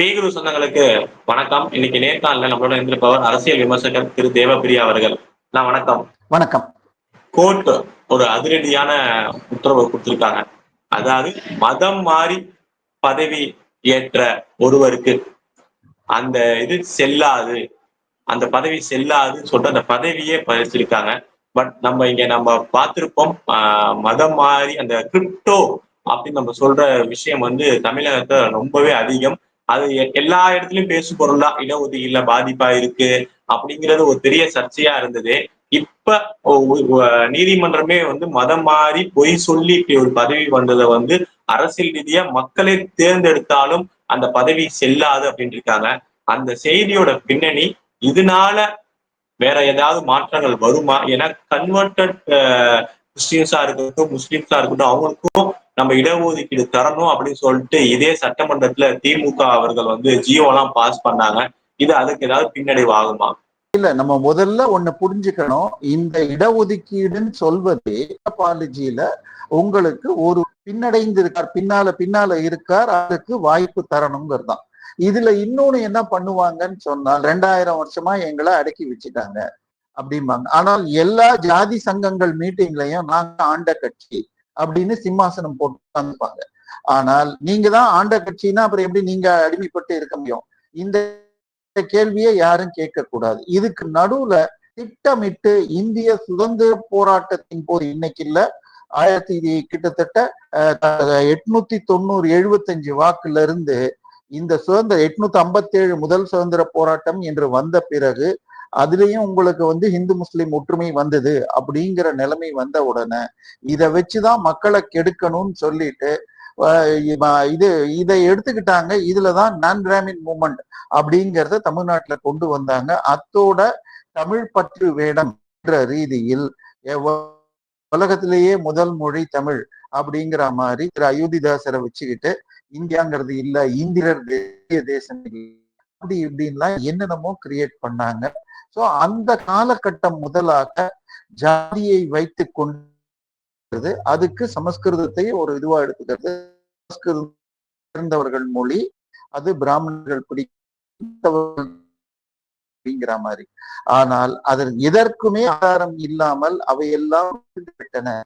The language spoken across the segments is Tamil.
பேகுரு சொந்தங்களுக்கு வணக்கம். இன்னைக்கு நேர்காணல நம்மளோட இருந்திருப்பவர் அரசியல் விமர்சகர் திரு தேவப்பிரியா அவர்கள். நான் வணக்கம். வணக்கம். கோர்ட் ஒரு அதிரடியான உத்தரவு கொடுத்திருக்காங்க. அதாவது மதம் மாறி பதவி ஏற்ற ஒருவருக்கு அந்த இது செல்லாது அந்த பதவி செல்லாதுன்னு சொல்லிட்டு அந்த பதவியே பறிச்சிருக்காங்க. பட் நம்ம இங்க நம்ம பார்த்திருப்போம் மதம் மாறி அந்த கிரிப்டோ அப்படின்னு நம்ம சொல்ற விஷயம் வந்து தமிழகத்தை ரொம்பவே அதிகம். அது எ- எல்லா இடத்துலயும் பேசு பொருளா இடஒதுக்கீடுல பாதிப்பா இருக்கு அப்படிங்கிறது ஒரு பெரிய சர்ச்சையா இருந்தது. இப்ப நீதிமன்றமே வந்து மதம் மாறி பொய் சொல்லி இப்படி ஒரு பதவி வந்ததை வந்து அரசியல் ரீதியா மக்களே தேர்ந்தெடுத்தாலும் அந்த பதவி செல்லாது அப்படின்னு இருக்காங்க அந்த செய்தியோட பின்னணி இதனால வேற ஏதாவது மாற்றங்கள் வருமா? ஏன்னா கன்வெர்டட் கிறிஸ்டியன்ஸா இருக்கட்டும் முஸ்லிம்ஸா இருக்கட்டும் அவங்களுக்கும் நம்ம இடஒதுக்கீடு தரணும் அப்படின்னு சொல்லிட்டு இதே சட்டமன்றத்துல திமுக அவர்கள் வந்து ஜியோ எல்லாம் பாஸ் பண்ணாங்க. இது அதுக்கு ஏதாவது பின்னடைவு ஆகுமா? இல்ல நம்ம முதல்ல ஒண்ணு புரிஞ்சுக்கணும். இந்த இடஒதுக்கீடுன்னு சொல்வது பாலிஜியில உங்களுக்கு ஒரு பின்னடைந்து இருக்கார் பின்னால பின்னால இருக்கார் அதுக்கு வாய்ப்பு தரணுங்கிறது தான் இதுல இன்னொன்னு என்ன பண்ணுவாங்கன்னு சொன்னால் ரெண்டாயிரம் வருஷமா எங்களை அடக்கி வச்சுட்டாங்க அப்படிம்பாங்க. ஆனால் எல்லா ஜாதி சங்கங்கள் மீட்டிங்லயும் நாங்க ஆண்ட கட்சி. அப்படின்னு சிம்மாசனம் போட்டு உட்கார்ந்துப்பாங்க. ஆனால் நீங்க தான் ஆண்ட கட்சின்னா அப்புறம் எப்படி நீங்க அடிமைப்பட்டு இருக்க முடியும்? இந்த கேள்வியை யாரும் கேட்க கூடாது இதுக்கு நடுவுல திட்டமிட்டு இந்திய சுதந்திர போராட்டத்தின் போது இன்னைக்கு இல்ல. ஆயிரத்தி கிட்டத்தட்ட எட்நூத்தி தொண்ணூறு எழுபத்தஞ்சு வாக்குல இருந்து இந்த சுதந்திர எட்நூத்தி ஐம்பத்தி ஏழு முதல் சுதந்திர போராட்டம் என்று வந்த பிறகு அதுலயும் உங்களுக்கு வந்து இந்து முஸ்லிம் ஒற்றுமை வந்தது அப்படிங்கிற நிலைமை வந்த உடனே இதை வச்சுதான் மக்களை கெடுக்கணும்னு சொல்லிட்டு இது இதை எடுத்துக்கிட்டாங்க. இதுலதான் நான் கிராமின் மூமெண்ட் அப்படிங்கிறத தமிழ்நாட்டுல கொண்டு வந்தாங்க. அத்தோட தமிழ் பற்று வேடம் என்ற ரீதியில் உலகத்திலேயே முதல் மொழி தமிழ் அப்படிங்கிற மாதிரி திரு. அயோத்திதாசரை வச்சுக்கிட்டு இந்தியாங்கிறது இல்ல இந்திரர் தேசிய தேசம் இல்லை. அப்படி இப்படின்லாம் என்னென்னமோ கிரியேட் பண்ணாங்க. சோ அந்த காலகட்டம் முதலாக ஜாதியை வைத்து கொண்டு அதுக்கு சமஸ்கிருதத்தை ஒரு இதுவா எடுத்துக்கிறது. சமஸ்கிருதம் இருந்தவர்கள் மொழி அது பிராமணர்கள் பிடித்தவர்கள் அப்படிங்கிற மாதிரி. ஆனால் அதன் எதற்குமே ஆதாரம் இல்லாமல் அவையெல்லாம் விட்டன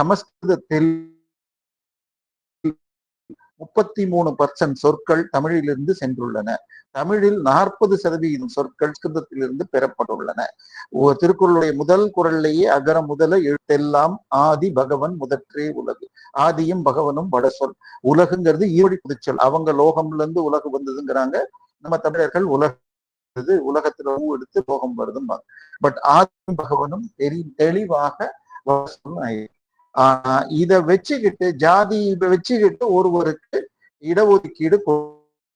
சமஸ்கிருதத்தில் முப்பத்தி மூணு பர்சன்ட் சொற்கள் தமிழிலிருந்து சென்றுள்ளன. தமிழில் நாற்பது சதவீதம் சொற்கள் கிருதத்திலிருந்து பெறப்பட்டுள்ளன. திருக்குறளுடைய முதல் குரல்லையே அகர முதல எழுத்தெல்லாம் ஆதி பகவன் முதற்றே உலகு. ஆதியும் பகவனும் வட சொல். உலகுங்கிறது ஈவடி புதுச்சொல். அவங்க லோகம்ல இருந்து உலகு வந்ததுங்கிறாங்க. நம்ம தமிழர்கள் உலக உலகத்துல ஊ எடுத்து லோகம் வருதும்பாங்க. பட் ஆதி பகவனும் தெரி தெளிவாக வட ஆஹ் இதை ஆனா இத வச்சுக்கிட்டு ஜாதி வச்சுக்கிட்டு ஒருவருக்கு இடஒதுக்கீடு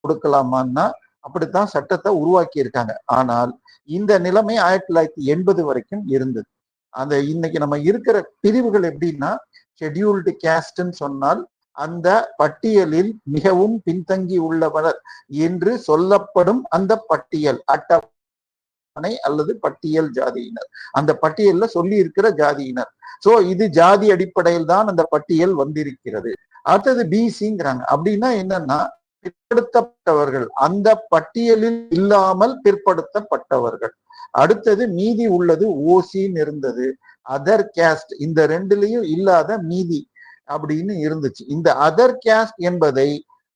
கொடுக்கலாமான்னா அப்படித்தான் சட்டத்தை உருவாக்கி இருக்காங்க ஆனால் இந்த நிலைமை ஆயிரத்தி தொள்ளாயிரத்தி எண்பது வரைக்கும் இருந்தது. அந்த இன்னைக்கு நம்ம இருக்கிற பிரிவுகள் எப்படின்னா ஷெட்யூல்டு கேஸ்ட்ன்னு சொன்னால் அந்த பட்டியலில் மிகவும் பின்தங்கி உள்ளவர் என்று சொல்லப்படும் அந்த பட்டியல் அட்டவணை. அல்லது பட்டியல் ஜாதியினர். அந்த பட்டியல்ல சொல்லி இருக்கிற ஜாதியினர். சோ இது ஜாதி அடிப்படையில் தான் அந்த பட்டியல் வந்திருக்கிறது. அடுத்தது பிசிங்கிறாங்க அப்படின்னா என்னன்னா பிற்படுத்தப்பட்டவர்கள். அந்த பட்டியலில் இல்லாமல் பிற்படுத்தப்பட்டவர்கள். அடுத்தது மீதி உள்ளது ஓசின்னு இருந்தது. அதர் கேஸ்ட் இந்த ரெண்டுலயும் இல்லாத மீதி அப்படின்னு இருந்துச்சு. இந்த அதர் கேஸ்ட் என்பதை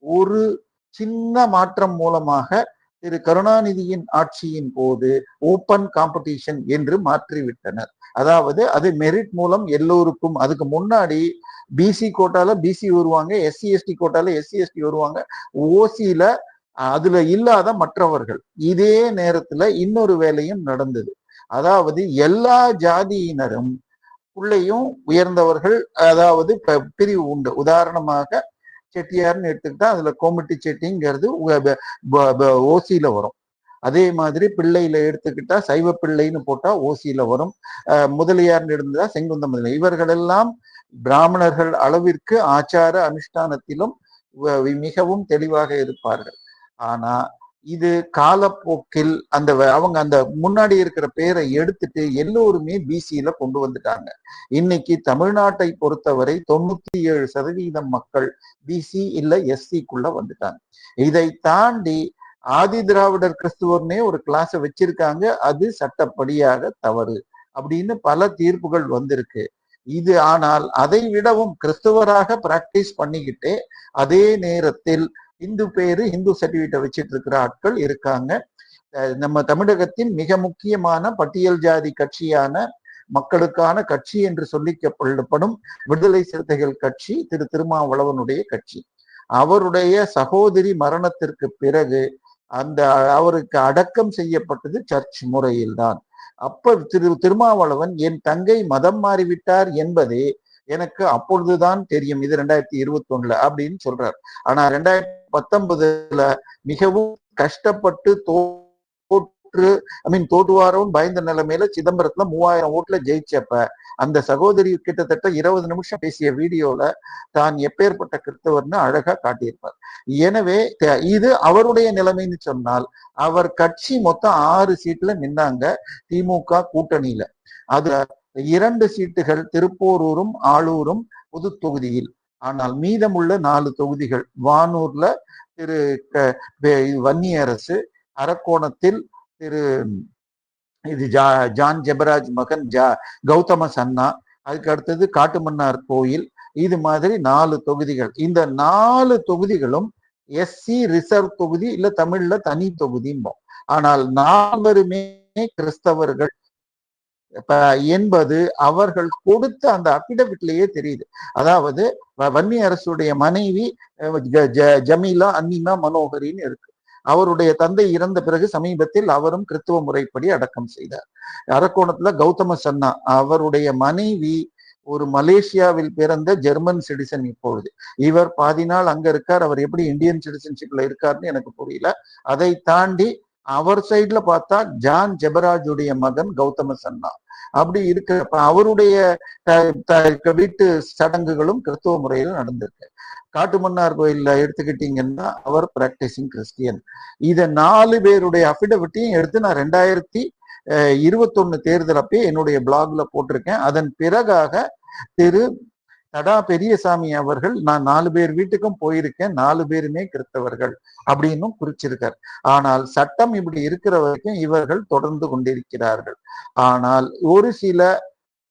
ஒரு சின்ன மாற்றம் மூலமாக திரு கருணாநிதியின் ஆட்சியின் போது ஓப்பன் காம்படிஷன் என்று மாற்றிவிட்டனர். அதாவது அது மெரிட் மூலம் எல்லோருக்கும் அதுக்கு முன்னாடி பிசி கோட்டால பிசி வருவாங்க எஸ்சி எஸ்டி கோட்டால எஸ்சி எஸ்டி வருவாங்க. ஓசியில அதுல இல்லாத மற்றவர்கள். இதே நேரத்துல இன்னொரு வேலையும் நடந்தது. அதாவது எல்லா ஜாதியினரும் உள்ளேயும் உயர்ந்தவர்கள் அதாவது பிரிவு உண்டு. உதாரணமாக செட்டியார்னு எடுத்துக்கிட்டா அதுல கோமட்டி செட்டிங்கிறது ஓசியில வரும். அதே மாதிரி பிள்ளையில எடுத்துக்கிட்டா சைவ பிள்ளைன்னு போட்டா ஓசியில வரும். முதலியார்னு இருந்தா செங்குந்த முதலியார். இவர்கள் எல்லாம் பிராமணர்கள் அளவிற்கு ஆச்சார அனுஷ்டானத்திலும் வ- மிகவும் தெளிவாக இருப்பார்கள். ஆனா இது காலப்போக்கில் அந்த அவங்க அந்த முன்னாடி இருக்கிற பேரை எடுத்துட்டு எல்லோருமே பிசியில கொண்டு வந்துட்டாங்க. இன்னைக்கு தமிழ்நாட்டை பொறுத்தவரை தொண்ணூத்தி ஏழு சதவீதம் மக்கள் பிசி இல்ல எஸ்சிக்குள்ள வந்துட்டாங்க. இதை தாண்டி ஆதி திராவிடர் கிறிஸ்துவர்னே ஒரு கிளாஸை வச்சிருக்காங்க. அது சட்டப்படியாக தவறு அப்படின்னு பல தீர்ப்புகள் வந்திருக்கு. இது ஆனால் அதை விடவும் கிறிஸ்துவராக பிராக்டிஸ் பண்ணிக்கிட்டே அதே நேரத்தில் இந்து பேரு இந்து சர்டிபிகேட்டை வச்சிட்டு இருக்கிற ஆட்கள் இருக்காங்க. நம்ம தமிழகத்தின் மிக முக்கியமான பட்டியல் ஜாதி கட்சியான மக்களுக்கான கட்சி என்று சொல்லிக்கப்படப்படும் விடுதலை சிறுத்தைகள் கட்சி திரு திருமாவளவனுடைய கட்சி. அவருடைய சகோதரி மரணத்திற்கு பிறகு அந்த அவருக்கு அடக்கம் செய்யப்பட்டது சர்ச் முறையில்தான். அப்ப திரு திருமாவளவன் என் தங்கை மதம் மாறிவிட்டார் என்பதே எனக்கு அப்பொழுதுதான் தெரியும். இது ரெண்டாயிரத்தி இருபத்தி ஒண்ணுல அப்படின்னு சொல்றார். ஆனா ரெண்டாயிரத்தி பத்தொன்பதுல மிகவும் கஷ்டப்பட்டு தோற்று ஐ மீன் தோற்றுவாரோன்னு பயந்த நிலைமையில சிதம்பரத்துல மூவாயிரம் ஓட்டுல ஜெயிச்சப்ப அந்த சகோதரி கிட்டத்தட்ட இருபது நிமிஷம் பேசிய வீடியோல தான் எப்பேற்பட்ட கிறிஸ்தவர்னு அழகா காட்டியிருப்பார். எனவே இது அவருடைய நிலைமைன்னு சொன்னால் அவர் கட்சி மொத்தம் ஆறு சீட்ல நின்னாங்க திமுக கூட்டணியில. அதுல இரண்டு சீட்டுகள் திருப்போரூரும் ஆளூரும் பொது தொகுதியில். ஆனால் மீதமுள்ள நாலு தொகுதிகள் வானூர்ல திரு க- வன்னியரசு அரக்கோணத்தில் திரு இது ஜா ஜான் ஜெபராஜ் மகன் ஜா கௌதம சன்னா அதுக்கு அடுத்தது காட்டுமன்னார் கோயில் இது மாதிரி நாலு தொகுதிகள். இந்த நாலு தொகுதிகளும் எஸ்சி ரிசர்வ் தொகுதி இல்ல தமிழ்ல தனி தொகுதிம்போம். ஆனால் நால்வருமே கிறிஸ்தவர்கள். என்பது அவர்கள் கொடுத்த அந்த அபிடவிட்லயே தெரியுது. அதாவது வன்னி அரசுடைய மனைவி ஜமீலா அன்னிமா மனோகரின்னு இருக்கு. அவருடைய தந்தை இறந்த பிறகு சமீபத்தில் அவரும் கிறித்துவ முறைப்படி அடக்கம் செய்தார். அரக்கோணத்துல கௌதம சன்னா அவருடைய மனைவி ஒரு மலேசியாவில் பிறந்த ஜெர்மன் சிட்டிசன் இப்பொழுது. இவர் பாதி நாள் அங்க இருக்கார் அவர் எப்படி இந்தியன் சிட்டிசன்ஷிப்ல இருக்காருன்னு எனக்கு புரியல. அதை தாண்டி அவர் சைட்ல பார்த்தா ஜான் ஜெபராஜுடைய மகன் கௌதம சன்னா. அப்படி இருக்கிறப்ப அவருடைய வீட்டு சடங்குகளும் கிறிஸ்துவ முறையில் நடந்திருக்கு. காட்டுமன்னார் கோயில்ல எடுத்துக்கிட்டீங்கன்னா அவர் பிராக்டிசிங் கிறிஸ்டியன் இத நாலு பேருடைய அபிடவிட்டையும் எடுத்து நான் ரெண்டாயிரத்தி இருபத்தொன்னு தேர்தல் அப்பயே என்னுடைய பிளாக்ல போட்டிருக்கேன். அதன் பிறகாக திரு தடா பெரியசாமி அவர்கள் நான் நாலு பேர் வீட்டுக்கும் போயிருக்கேன் நாலு பேருமே கிறிஸ்தவர்கள் அப்படின்னும் குறிச்சிருக்கார். ஆனால் சட்டம் இப்படி இருக்கிற வரைக்கும் இவர்கள் தொடர்ந்து கொண்டிருக்கிறார்கள். ஆனால் ஒரு சில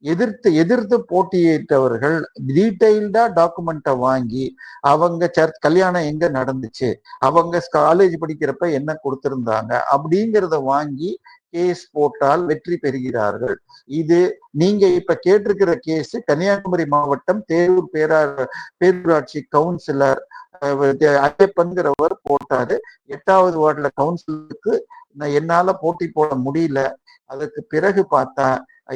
எதிர்த்து எதிர்த்து போட்டியிட்டவர்கள் டீட்டெயில்டா டாக்குமெண்ட்டை வாங்கி அவங்க சர்ச் கல்யாணம் எங்க நடந்துச்சு அவங்க காலேஜ் படிக்கிறப்ப என்ன கொடுத்திருந்தாங்க அப்படிங்கிறத வாங்கி கேஸ் போட்டால் வெற்றி பெறுகிறார்கள். இது நீங்க இப்ப கேட்டிருக்கிற கேஸ் கன்னியாகுமரி மாவட்டம் தேரூர் பேரா பேரூராட்சி கவுன்சிலர் ஐயப்பன்கிறவர் போட்டாரு. எட்டாவது வார்டுல கவுன்சிலருக்கு நான் என்னால போட்டி போட முடியல. அதுக்கு பிறகு பார்த்தா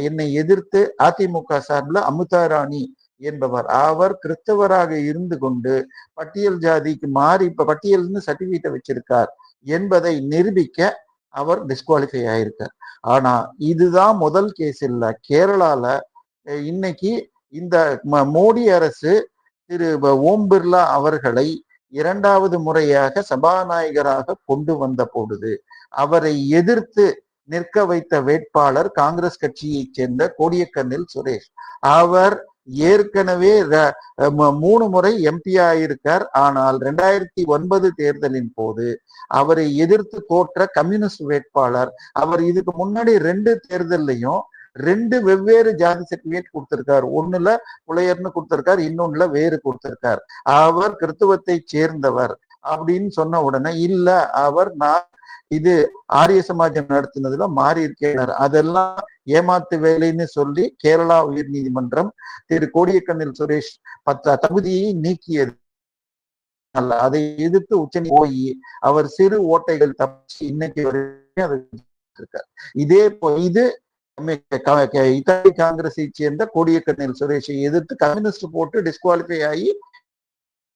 என்னை எதிர்த்து அதிமுக சார்பில் அமுதாராணி என்பவர். அவர் கிறிஸ்தவராக இருந்து கொண்டு பட்டியல் ஜாதிக்கு மாறி இப்ப பட்டியல்னு சர்டிபிகேட்டை வச்சிருக்கார் என்பதை நிரூபிக்க அவர் டிஸ்குவாலிஃபை ஆயிருக்கார். ஆனா இதுதான் முதல் கேஸ் இல்லை. கேரளால இன்னைக்கு இந்த ம- மோடி அரசு திரு ஓம் பிர்லா அவர்களை இரண்டாவது முறையாக சபாநாயகராக கொண்டு வந்த பொழுது அவரை எதிர்த்து நிற்க வைத்த வேட்பாளர் காங்கிரஸ் கட்சியைச் சேர்ந்த கோடியக்கண்ணில் சுரேஷ். அவர் ஏற்கனவே ர- மூணு முறை எம்பி ஆயிருக்கார். ஆனால் ரெண்டாயிரத்தி ஒன்பது தேர்தலின் போது அவரை எதிர்த்து தோற்ற கம்யூனிஸ்ட் வேட்பாளர் அவர் இதுக்கு முன்னாடி ரெண்டு தேர்தல்லையும் ரெண்டு வெவ்வேறு ஜாதி சர்டிபிகேட் கொடுத்திருக்கார். ஒண்ணுல புலையர்னு கொடுத்திருக்கார் இன்னொன்னுல வேறு கொடுத்திருக்கார். அவர் கிறித்துவத்தை சேர்ந்தவர். அப்படின்னு சொன்ன உடனே இல்ல அவர் நான் இது ஆரிய சமாஜம் நடத்தினதுல மாறி இருக்கிறார் அதெல்லாம் ஏமாத்து வேலைன்னு சொல்லி கேரளா உயர் நீதிமன்றம் திரு கோடியக்கண்ணில் சுரேஷ் பத்த தகுதியை நீக்கியது. அல்ல அதை எதிர்த்து உச்ச போய் அவர் சிறு ஓட்டைகள் தப்பிச்சு இன்னைக்கு வரைக்கும் இருக்கார். இதே போ- இது இத்தாலி காங்கிரஸை சேர்ந்த கோடியக்கண்ணில் சுரேஷை எதிர்த்து கம்யூனிஸ்ட் போட்டு டிஸ்குவாலிஃபை ஆகி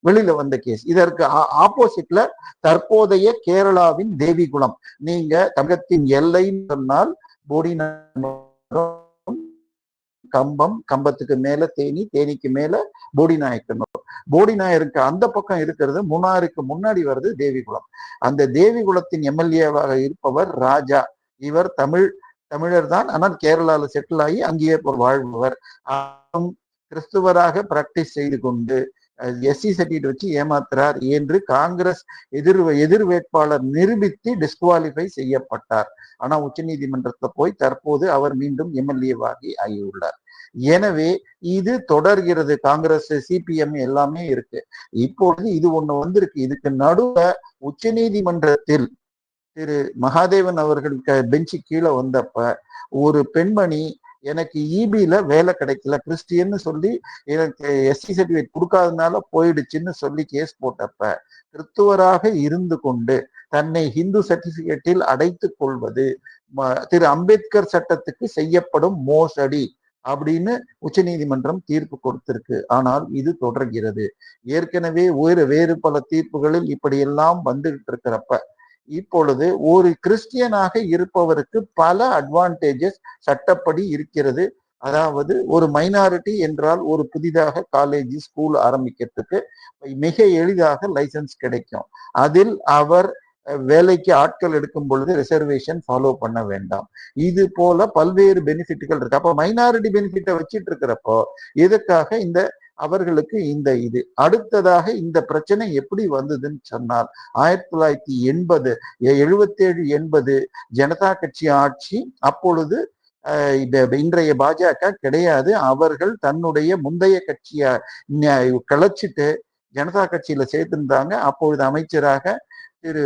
வெளியில வந்த கேஸ் இதற்கு ஆப்போசிட்ல தற்போதைய கேரளாவின் தேவிகுளம். நீங்க தமிழகத்தின் எல்லைன்னு சொன்னால் போடிநாயக்கனூர், கம்பம் கம்பத்துக்கு மேல தேனி தேனிக்கு மேல போடிநாயக்கனூர். போடிநாயருக்கு அந்த பக்கம் இருக்கிறது முன்னாருக்கு முன்னாடி வருது தேவிகுளம். அந்த தேவிகுளத்தின் எம்எல்ஏவாக இருப்பவர் ராஜா. இவர் தமிழ் தமிழர் தான் ஆனால் கேரளால செட்டில் ஆகி அங்கேயே வாழ்பவர். கிறிஸ்துவராக பிராக்டிஸ் செய்து கொண்டு எஸ்சி சர்டிஃபிகேட் வச்சு ஏமாத்துறார் என்று காங்கிரஸ் எதிர் எதிர் வேட்பாளர் நிரூபித்து டிஸ்குவாலிஃபை செய்யப்பட்டார். ஆனா உச்சநீதிமன்றத்தில் போய் தற்போது அவர் மீண்டும் எம்எல்ஏவாகி ஆகியுள்ளார். எனவே இது தொடர்கிறது. காங்கிரஸ் சிபிஎம் எல்லாமே இருக்கு. இப்பொழுது இது ஒண்ணு வந்திருக்கு. இதுக்கு நடுவுல உச்சநீதிமன்றத்தில் திரு மகாதேவன் அவர்களுக்கு பெஞ்சு கீழே வந்தப்ப ஒரு பெண்மணி எனக்கு இபியில வேலை கிடைக்கல. கிறிஸ்டியன்னு சொல்லி எனக்கு எஸ்சி சர்டிஃபிகேட் கொடுக்காதனால போயிடுச்சுன்னு சொல்லி கேஸ் போட்டப்ப கிறிஸ்துவராக இருந்து கொண்டு தன்னை ஹிந்து சர்டிபிகேட்டில் அடைத்துக் கொள்வது ம- திரு அம்பேத்கர் சட்டத்துக்கு செய்யப்படும் மோசடி அப்படின்னு உச்சநீதிமன்றம் தீர்ப்பு கொடுத்திருக்கு. ஆனால் இது தொடர்கிறது. ஏற்கனவே வேறு வேறு பல தீர்ப்புகளில் இப்படியெல்லாம் வந்துகிட்டு இருக்கிறப்ப இப்பொழுது ஒரு கிறிஸ்டியனாக இருப்பவருக்கு பல அட்வான்டேஜஸ் சட்டப்படி இருக்கிறது. அதாவது ஒரு மைனாரிட்டி என்றால் ஒரு புதிதாக காலேஜ் ஸ்கூல் ஆரம்பிக்கிறதுக்கு மிக எளிதாக லைசன்ஸ் கிடைக்கும். அதில் அவர் வேலைக்கு ஆட்கள் எடுக்கும் பொழுது ரிசர்வேஷன் ஃபாலோ பண்ண வேண்டாம். இது போல பல்வேறு பெனிஃபிட்டுகள் இருக்கு. அப்ப மைனாரிட்டி பெனிஃபிட்டை வச்சிட்டு இருக்கிறப்போ எதுக்காக இந்த அவர்களுக்கு இந்த இது. அடுத்ததாக இந்த பிரச்சனை எப்படி வந்ததுன்னு சொன்னால் ஆயிரத்தி தொள்ளாயிரத்தி எண்பது எழுபத்தேழு எண்பது ஜனதா கட்சி ஆட்சி அப்பொழுது இந்த இன்றைய பாஜக கிடையாது. அவர்கள் தன்னுடைய முந்தைய கட்சியை கிளச்சிட்டு கலைச்சிட்டு ஜனதா கட்சியில சேர்த்திருந்தாங்க. அப்பொழுது அமைச்சராக திரு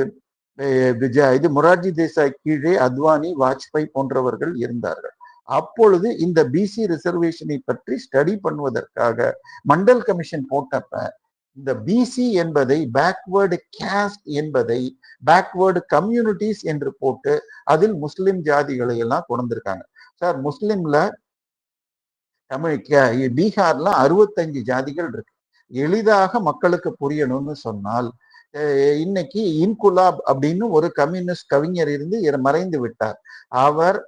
விஜய் இது மொரார்ஜி தேசாய் கீழே அத்வானி வாஜ்பாய் போன்றவர்கள் இருந்தார்கள். அப்பொழுது இந்த பிசி ரிசர்வேஷனை பற்றி ஸ்டடி பண்ணுவதற்காக மண்டல் கமிஷன் போட்டப்ப இந்த பிசி என்பதை பேக்வேர்டு கேஸ்ட் என்பதை பேக்வேர்டு கம்யூனிட்டிஸ் என்று போட்டு அதில் முஸ்லிம் ஜாதிகளை எல்லாம் கொண்டிருக்காங்க. சார் முஸ்லிம்ல தமிழ் கே- பீகார்ல அறுபத்தஞ்சு ஜாதிகள் இருக்கு. எளிதாக மக்களுக்கு புரியணும்னு சொன்னால் இன்னைக்கு இன்குலாப் அப்படின்னு ஒரு கம்யூனிஸ்ட் கவிஞர் இருந்து மறைந்து விட்டார். அவர்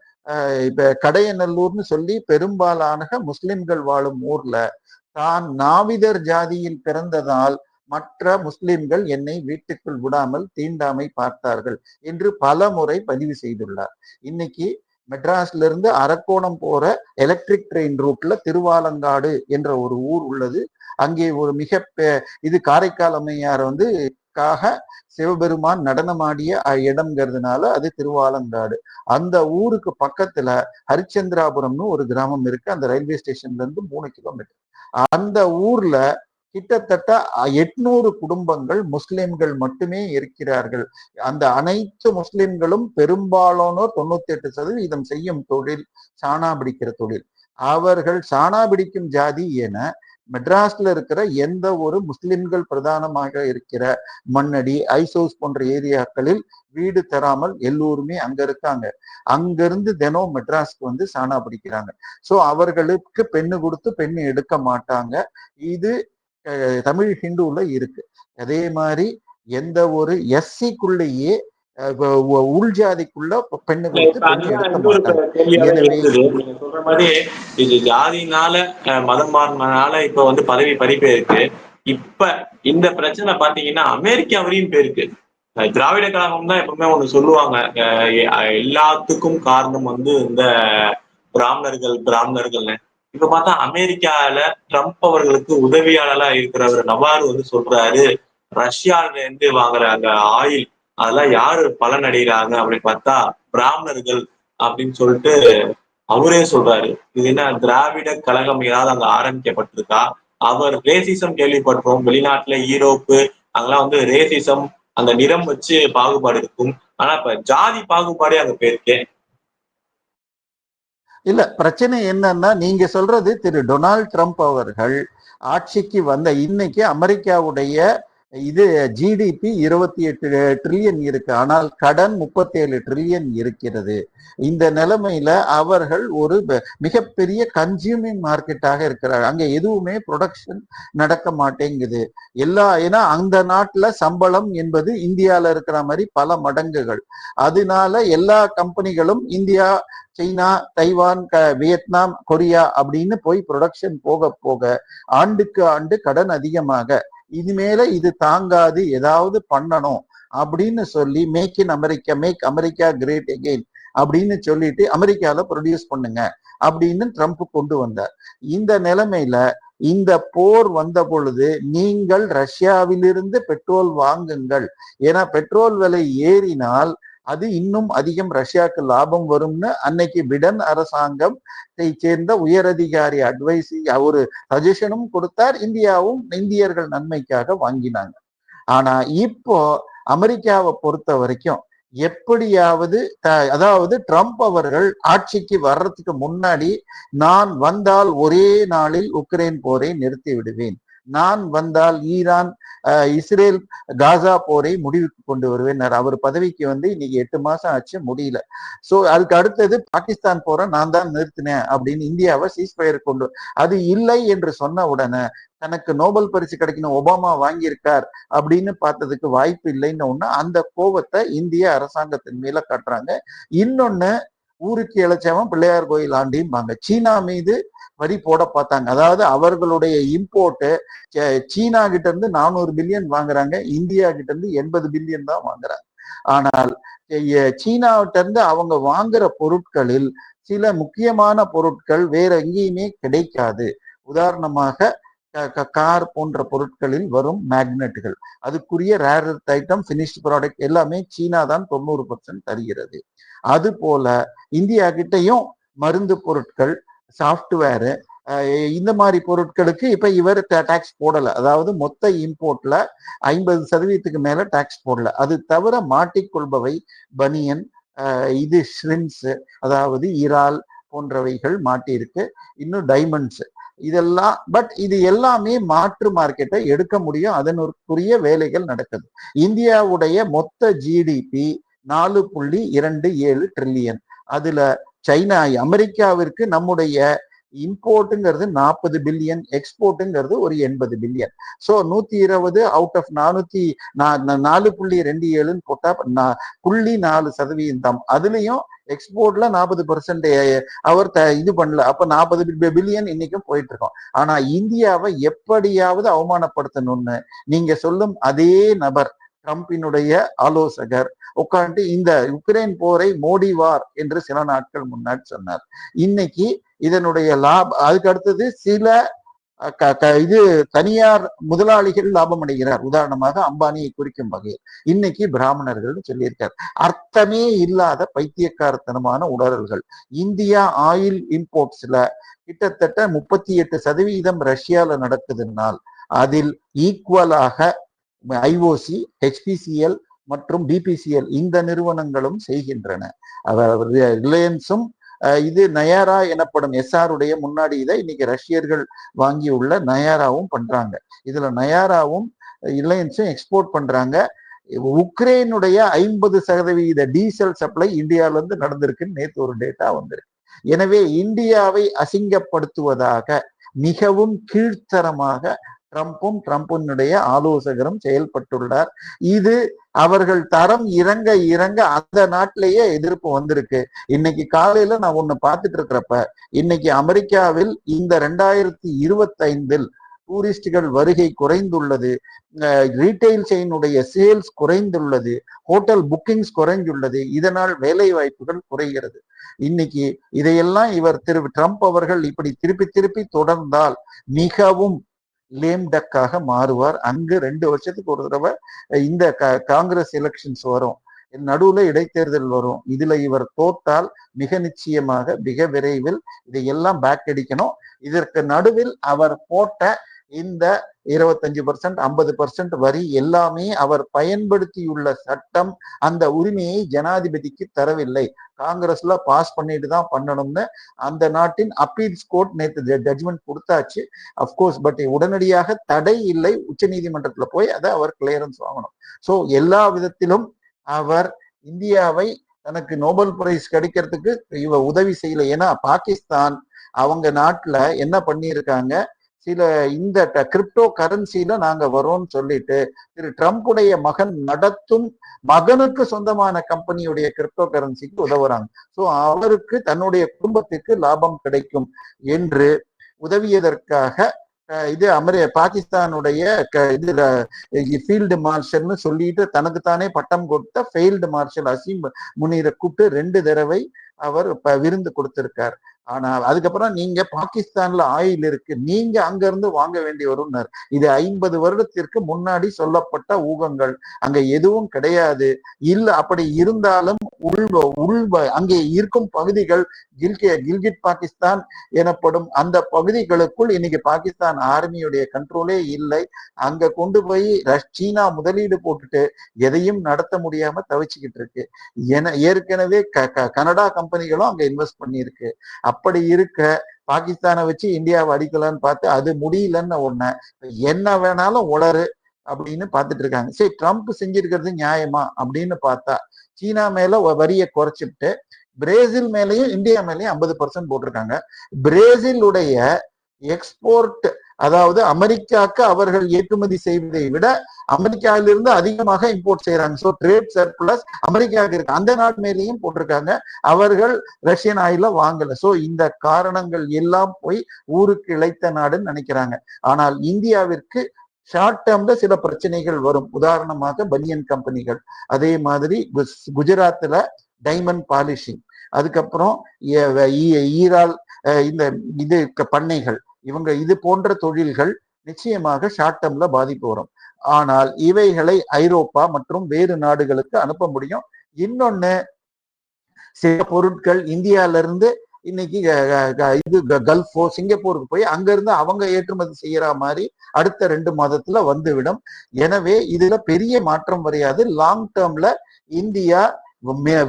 இப்ப கடையநல்லூர்னு சொல்லி பெரும்பாலான முஸ்லிம்கள் வாழும் ஊர்ல தான் நாவிதர் ஜாதியில் பிறந்ததால் மற்ற முஸ்லிம்கள் என்னை வீட்டுக்குள் விடாமல் தீண்டாமை பார்த்தார்கள் என்று பல முறை பதிவு செய்துள்ளார். இன்னைக்கு மெட்ராஸ்ல இருந்து அரக்கோணம் போற எலக்ட்ரிக் ட்ரெயின் ரூட்ல திருவாலங்காடு என்ற ஒரு ஊர் உள்ளது. அங்கே ஒரு மிக பெ- இது காரைக்கால் அம்மையார் வந்து காக சிவபெருமான் நடனமாடிய இடம்ங்கிறதுனால அது திருவாலங்காடு. அந்த ஊருக்கு பக்கத்துல ஹரிச்சந்திராபுரம்னு ஒரு கிராமம் இருக்கு. அந்த ரயில்வே ஸ்டேஷன்ல இருந்து மூணு கிலோமீட்டர். அந்த ஊர்ல கிட்டத்தட்ட எட்நூறு குடும்பங்கள் முஸ்லிம்கள் மட்டுமே இருக்கிறார்கள். அந்த அனைத்து முஸ்லிம்களும் பெரும்பாலானோர் தொண்ணூத்தி எட்டு சதவீதம் செய்யும் தொழில் சாணா பிடிக்கிற தொழில். அவர்கள் சாணா பிடிக்கும் ஜாதி என மெட்ராஸ்ல இருக்கிற எந்த ஒரு முஸ்லிம்கள் பிரதானமாக இருக்கிற மண்ணடி ஐசோஸ் போன்ற ஏரியாக்களில் வீடு தராமல் எல்லோருமே அங்க இருக்காங்க. அங்கிருந்து தினம் மெட்ராஸ்க்கு வந்து சாணா பிடிக்கிறாங்க. சோ அவர்களுக்கு பெண்ணு கொடுத்து பெண்ணு எடுக்க மாட்டாங்க. இது தமிழ் ஹிந்துல இருக்கு. அதே மாதிரி எந்த ஒரு எஸ்சிக்குள்ளேயே உள் ஜாதிக்குள்ள பெண்ணு கொடுத்து இப்ப பெண்ணு அதுதான் எடுக்க இன்னொரு மாட்டாங்க. கேள்வியாக எனவே- இருக்குது. நீங்க சொல்ற மாதிரி இது ஜாதினால மதம் மாறினால இப்ப வந்து பதவி பறிப்பு இருக்கு. இப்ப இந்த பிரச்சனை பாத்தீங்கன்னா அமெரிக்கா வரையும் போயிருக்கு. திராவிட கழகம் தான் எப்பவுமே ஒண்ணு சொல்லுவாங்க. எல்லாத்துக்கும் காரணம் வந்து இந்த பிராமணர்கள் பிராமணர்கள்னு. இப்ப பார்த்தா அமெரிக்கால ட்ரம்ப் அவர்களுக்கு உதவியாளரா இருக்கிறவர் நவாரு வந்து சொல்றாரு. ரஷ்யால இருந்து வாங்குற அந்த ஆயில் அதெல்லாம் யாரு பலன் அடைகிறாங்க அப்படின்னு பார்த்தா பிராமணர்கள் அப்படின்னு சொல்லிட்டு அவரே சொல்றாரு. இது என்ன திராவிட கழகம் ஏதாவது அங்க ஆரம்பிக்கப்பட்டிருக்கா? அவர் ரேசிசம் கேள்விப்பட்டோம் வெளிநாட்டுல ஈரோப்பு அங்கெல்லாம் வந்து ரேசிசம் அந்த நிறம் வச்சு பாகுபாடு இருக்கும். ஆனா இப்ப ஜாதி பாகுபாடே அங்க போயிருக்கேன் இல்ல பிரச்சனை என்னன்னா நீங்க சொல்றது திரு டொனால்ட் ட்ரம்ப் அவர்கள் ஆட்சிக்கு வந்த இன்னைக்கு அமெரிக்காவுடைய இது ஜிடிபி இருபத்தி எட்டு ட்ரில்லியன் இருக்கு. ஆனால் கடன் முப்பத்தி ஏழு ட்ரில்லியன் இருக்கிறது. இந்த நிலைமையில அவர்கள் ஒரு மிகப்பெரிய கன்சியூமிங் மார்க்கெட்டாக இருக்கிறார் அங்க எதுவுமே ப்ரொடக்ஷன் நடக்க மாட்டேங்குது. எல்லா ஏன்னா அந்த நாட்டுல சம்பளம் என்பது இந்தியால இருக்கிற மாதிரி பல மடங்குகள். அதனால எல்லா கம்பெனிகளும் இந்தியா சீனா தைவான் க- வியட்நாம் கொரியா அப்படின்னு போய் ப்ரொடக்ஷன் போக போக ஆண்டுக்கு ஆண்டு கடன் அதிகமாக இனிமேல இது தாங்காது ஏதாவது பண்ணணும் அப்படின்னு சொல்லி make in America make America great again அப்படின்னு சொல்லிட்டு அமெரிக்கால ப்ரொடியூஸ் பண்ணுங்க அப்படின்னு ட்ரம்ப் கொண்டு வந்தார். இந்த நிலைமையில இந்த போர் வந்த பொழுது நீங்கள் ரஷ்யாவிலிருந்து பெட்ரோல் வாங்குங்கள். ஏன்னா பெட்ரோல் விலை ஏறினால் அது இன்னும் அதிகம் ரஷ்யாவுக்கு லாபம் வரும்னு அன்னைக்கு பிடன் அரசாங்கம் சேர்ந்த உயரதிகாரி அட்வைஸ் ஒரு சஜஷனும் கொடுத்தார். இந்தியாவும் இந்தியர்கள் நன்மைக்காக வாங்கினாங்க. ஆனா இப்போ அமெரிக்காவை பொறுத்த வரைக்கும் எப்படியாவது த- அதாவது ட்ரம்ப் அவர்கள் ஆட்சிக்கு வர்றதுக்கு முன்னாடி நான் வந்தால் ஒரே நாளில் உக்ரைன் போரை நிறுத்தி விடுவேன் நான் வந்தால் ஈரான் இஸ்ரேல் காசா போரை முடிவுக்கு கொண்டு வருவேன் அவர் பதவிக்கு வந்து இன்னைக்கு எட்டு மாசம் ஆச்சு முடியல. சோ அதுக்கு அடுத்தது பாகிஸ்தான் போரை நான் தான் நிறுத்தினேன் அப்படின்னு இந்தியாவை சீஸ்பயர் கொண்டு அது இல்லை என்று சொன்ன உடனே தனக்கு நோபல் பரிசு கிடைக்கணும் ஒபாமா வாங்கியிருக்கார் அப்படின்னு பார்த்ததுக்கு வாய்ப்பு இல்லைன்னு ஒண்ணு அந்த கோபத்தை இந்திய அரசாங்கத்தின் மேல காட்டுறாங்க. இன்னொன்னு ஊருக்கு இழைச்சவன் பிள்ளையார் கோயில் ஆண்டிம்பாங்க. சீனா மீது வரி போட பார்த்தாங்க. அதாவது அவர்களுடைய இம்போர்ட்டு சீனா கிட்ட இருந்து நானூறு பில்லியன் வாங்குறாங்க. இந்தியா கிட்ட இருந்து எண்பது பில்லியன் தான் வாங்குறாங்க. ஆனால் சீனாவிட்ட இருந்து அவங்க வாங்குற பொருட்களில் சில முக்கியமான பொருட்கள் வேற எங்கேயுமே கிடைக்காது. உதாரணமாக கார் போன்ற பொருட்களில் வரும் மேக்னெட்டுகள் அதுக்குரிய ரேர் ஐட்டம் ஃபினிஷ்ட் ப்ராடக்ட் எல்லாமே சீனா தான் தொண்ணூறு பர்சன்ட் தருகிறது. அது போல இந்தியா கிட்டையும் மருந்து பொருட்கள் சாஃப்ட்வேரு இந்த மாதிரி பொருட்களுக்கு இப்ப இவர் டாக்ஸ் போடல. அதாவது மொத்த இம்போர்ட்ல ஐம்பது சதவீதத்துக்கு மேல டாக்ஸ் போடல. அது தவிர மாட்டிக்கொள்பவை பனியன் இது ஷ்ரிம்ஸ் அதாவது இறால் போன்றவைகள் மாட்டியிருக்கு. இன்னும் டைமண்ட்ஸ் இதெல்லாம் பட் இது எல்லாமே மாற்று மார்க்கெட்டை எடுக்க முடியும். அதனுக்குரிய வேலைகள் நடக்குது. இந்தியாவுடைய மொத்த ஜிடிபி நாலு புள்ளி இரண்டு ஏழு ட்ரில்லியன் அதுல சைனா அமெரிக்காவிற்கு நம்முடைய இம்போர்ட்டுங்கிறது நாற்பது பில்லியன் எக்ஸ்போர்ட்டுங்கிறது ஒரு எண்பது பில்லியன் ஸோ நூத்தி இருபது அவுட் ஆஃப் நானூத்தி நா- நாலு புள்ளி ரெண்டு ஏழுன்னு போட்டா நா- புள்ளி நாலு சதவீதம். அதுலயும் எக்ஸ்போர்ட்ல நாற்பது பர்சன்ட் அவர் த- இது பண்ணல. அப்ப நாற்பது பில்லியன் இன்னைக்கும் போயிட்டு இருக்கோம் ஆனா இந்தியாவை எப்படியாவது அவமானப்படுத்தணும்னு நீங்க சொல்லும் அதே நபர் ட்ரம்பினுடைய ஆலோசகர் உட்காந்து இந்த உக்ரைன் போரை மோடி வார் என்று சில நாட்கள் முன்னாடி சொன்னார். இன்னைக்கு இதனுடைய லாப அதுக்கு அடுத்தது சில க- க- இது தனியார் முதலாளிகள் லாபம் அடைகிறார். உதாரணமாக அம்பானியை குறிக்கும் வகையில். இன்னைக்கு பிராமணர்கள் சொல்லியிருக்கார். அர்த்தமே இல்லாத பைத்தியக்காரத்தனமான உணர்வுகள் இந்தியா ஆயில் இம்போர்ட்ஸ்ல கிட்டத்தட்ட முப்பத்தி எட்டு சதவீதம் ரஷ்யால நடக்குதுன்னால் அதில் ஈக்குவலாக ஐஓசி ஹெச்பிசிஎல் மற்றும் பிபிசிஎல் இந்த நிறுவனங்களும் செய்கின்றன. அவர் ரிலையன்ஸும் இது நயாரா எனப்படும் எஸ்ஆருடைய முன்னாடி இதை இன்னைக்கு ரஷ்யர்கள் வாங்கியுள்ள நயாராவும் பண்றாங்க. இதுல நயாராவும் ரிலையன்ஸும் எக்ஸ்போர்ட் பண்றாங்க. உக்ரைனுடைய ஐம்பது சதவீத டீசல் சப்ளை இந்தியால இருந்து நடந்திருக்குன்னு நேற்று ஒரு டேட்டா வந்திருக்கு. எனவே இந்தியாவை அசிங்கப்படுத்துவதாக மிகவும் கீழ்த்தரமாக ட்ரம்ப்பும் ட்ரம்பினுடைய ஆலோசகரும் செயல்பட்டுள்ளார். இது அவர்கள் தரம் இறங்க இறங்க அந்த நாட்டிலேயே எதிர்ப்பு வந்திருக்கு. இன்னைக்கு காலையில நான் ஒண்ணு பார்த்துட்டு இருக்கிறப்ப இன்னைக்கு அமெரிக்காவில் இந்த ரெண்டாயிரத்தி இருபத்தைந்தில் டூரிஸ்டுகள் வருகை குறைந்துள்ளது. ரீட்டைல் செயினுடைய சேல்ஸ் குறைந்துள்ளது. ஹோட்டல் புக்கிங்ஸ் குறைந்துள்ளது. இதனால் வேலை வாய்ப்புகள் குறைகிறது. இன்னைக்கு இதையெல்லாம் இவர் திரு ட்ரம்ப் அவர்கள் இப்படி திருப்பி திருப்பி தொடர்ந்தால் மிகவும் லேம் டக்காக மாறுவார். அங்கு ரெண்டு வருஷத்துக்கு ஒரு தடவை இந்த க காங்கிரஸ் எலெக்ஷன்ஸ் வரும். நடுவுல இடைத்தேர்தல் வரும். இதுல இவர் தோத்தால் மிக நிச்சயமாக மிக விரைவில் இதையெல்லாம் பேக் அடிக்கணும். இதற்கு நடுவில் அவர் போட்ட இந்த இருபத்தஞ்சு பர்சன்ட் ஐம்பது பர்சன்ட் வரி எல்லாமே அவர் பயன்படுத்தியுள்ள சட்டம் அந்த உரிமையை ஜனாதிபதிக்கு தரவில்லை. காங்கிரஸ்ல பாஸ் பண்ணிட்டு தான் பண்ணணும்னு அந்த நாட்டின் அப்பீல்ஸ் கோர்ட் நேற்று ஜட்ஜ்மெண்ட் கொடுத்தாச்சு. அப்கோர்ஸ் பட் உடனடியாக தடை இல்லை. உச்ச நீதிமன்றத்துல போய் அதை அவர் கிளியரன்ஸ் வாங்கணும். ஸோ எல்லா விதத்திலும் அவர் இந்தியாவை தனக்கு நோபல் பிரைஸ் கிடைக்கிறதுக்கு இவ உதவி செய்யல. ஏன்னா பாகிஸ்தான் அவங்க நாட்டுல என்ன பண்ணியிருக்காங்க? சில இந்த கிரிப்டோ கரன்சில நாங்க வரோம்னு சொல்லிட்டு திரு ட்ரம்ப்புடைய மகன் நடத்தும் மகனுக்கு சொந்தமான கம்பெனியுடைய கிரிப்டோ கரன்சிக்கு உதவுறாங்க. சோ அவருக்கு தன்னுடைய குடும்பத்துக்கு லாபம் கிடைக்கும் என்று உதவியதற்காக அஹ், இது அமெரி பாகிஸ்தானுடைய க- இது ஃபீல்டு மார்ஷல்னு சொல்லிட்டு தனக்குத்தானே பட்டம் கொடுத்த ஃபெயில்டு மார்ஷல் அசீம் முனீரை கூப்பிட்டு ரெண்டு தடவை அவர் விருந்து கொடுத்திருக்கார். ஆனா அதுக்கப்புறம் நீங்க பாகிஸ்தான்ல ஆயில் இருக்கு. நீங்க அங்க இருந்து வாங்க வேண்டி வரும்னார் இது ஐம்பது வருடத்திற்கு முன்னாடி சொல்லப்பட்ட ஊகங்கள். அங்க எதுவும் கிடையாது. இல்ல அப்படி இருந்தாலும் உள் உள் அங்கே இருக்கும் பகுதிகள் கில்கே கில்கிட் பாகிஸ்தான் எனப்படும் அந்த பகுதிகளுக்குள் இன்னைக்கு பாகிஸ்தான் ஆர்மியுடைய கண்ட்ரோலே இல்லை. அங்க கொண்டு போய் சீனா முதலீடு போட்டுட்டு எதையும் நடத்த முடியாம தவிச்சுக்கிட்டு இருக்கு. என ஏற்கனவே க- கனடா கம்பெனிகளும் அங்க இன்வெஸ்ட் பண்ணியிருக்கு. அப்படி இருக்க பாகிஸ்தானை வச்சு இந்தியாவை அடிக்கலான்னு பார்த்து அது முடியலன்னு ஒண்ணு. என்ன வேணாலும் உளறு அப்படின்னு பார்த்துட்டு இருக்காங்க. சரி ட்ரம்ப் செஞ்சிருக்கிறது நியாயமா அப்படின்னு பார்த்தா சீனா மேல வ- வரியை குறைச்சிட்டு பிரேசில் மேலேயும் இந்தியா மேலேயும் ஐம்பது பர்சன்ட் போட்டிருக்காங்க. பிரேசிலுடைய எக்ஸ்போர்ட் அதாவது அமெரிக்காக்கு அவர்கள் ஏற்றுமதி செய்வதை விட அமெரிக்காவிலிருந்து அதிகமாக இம்போர்ட் செய்யறாங்க ஸோ ட்ரேட் சர்ப்ளஸ் அமெரிக்காவுக்கு இருக்கு. அந்த நாடு மேலேயும் போட்டிருக்காங்க. அவர்கள் ரஷ்யன் ஆயில வாங்கல. ஸோ இந்த காரணங்கள் எல்லாம் போய் ஊருக்கு இழைத்த நாடுன்னு நினைக்கிறாங்க. ஆனால் இந்தியாவிற்கு ஷார்ட் டேர்ம்ல சில பிரச்சனைகள் வரும். உதாரணமாக பனியன் கம்பெனிகள். அதே மாதிரி குஸ்- குஜராத்ல டைமண்ட் பாலிஷிங். அதுக்கப்புறம் ஈ- ஈரால் இந்த இது பண்ணைகள். இவங்க இது போன்ற தொழில்கள் நிச்சயமாக ஷார்ட் டேர்ம்ல பாதிப்பு வரும். ஆனால் இவைகளை ஐரோப்பா மற்றும் வேறு நாடுகளுக்கு அனுப்ப முடியும். இன்னொன்னு சில பொருட்கள் இந்தியால இருந்து இன்னைக்கு க- இது க- கல்ஃபோ சிங்கப்பூருக்கு போய் அங்கிருந்து அவங்க ஏற்றுமதி செய்யற மாதிரி அடுத்த ரெண்டு மாதத்துல வந்துவிடும். எனவே இதுல பெரிய மாற்றம் வரையாது. லாங் டேர்ம்ல இந்தியா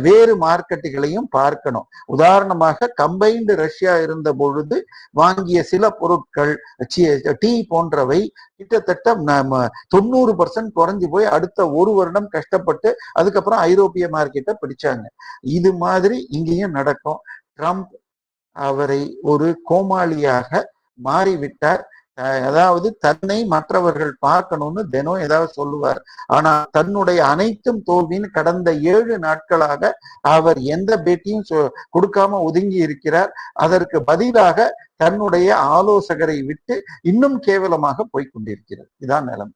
வேறு மார்க்கெட்டுகளையும் பார்க்கணும். உதாரணமாக கம்பைன்டு ரஷ்யா இருந்த பொழுது வாங்கிய சில பொருட்கள் டீ போன்றவை கிட்டத்தட்ட நம்ம தொண்ணூறு பர்சன்ட் குறைஞ்சு போய் அடுத்த ஒரு வருடம் கஷ்டப்பட்டு அதுக்கப்புறம் ஐரோப்பிய மார்க்கெட்டை பிடிச்சாங்க. இது மாதிரி இங்கேயும் நடக்கும். ட்ரம்ப் அவரை ஒரு கோமாளியாக மாறிவிட்டார். அதாவது தன்னை மற்றவர்கள் பார்க்கணும்னு தினம் ஏதாவது சொல்லுவார். ஆனா தன்னுடைய அனைத்தும் தோல்வின்னு கடந்த ஏழு நாட்களாக அவர் எந்த பேட்டியும் சொ- கொடுக்காம ஒதுங்கி இருக்கிறார். அதற்கு பதிலாக தன்னுடைய ஆலோசகரை விட்டு இன்னும் கேவலமாக போய்க் இதான் நிலைமை.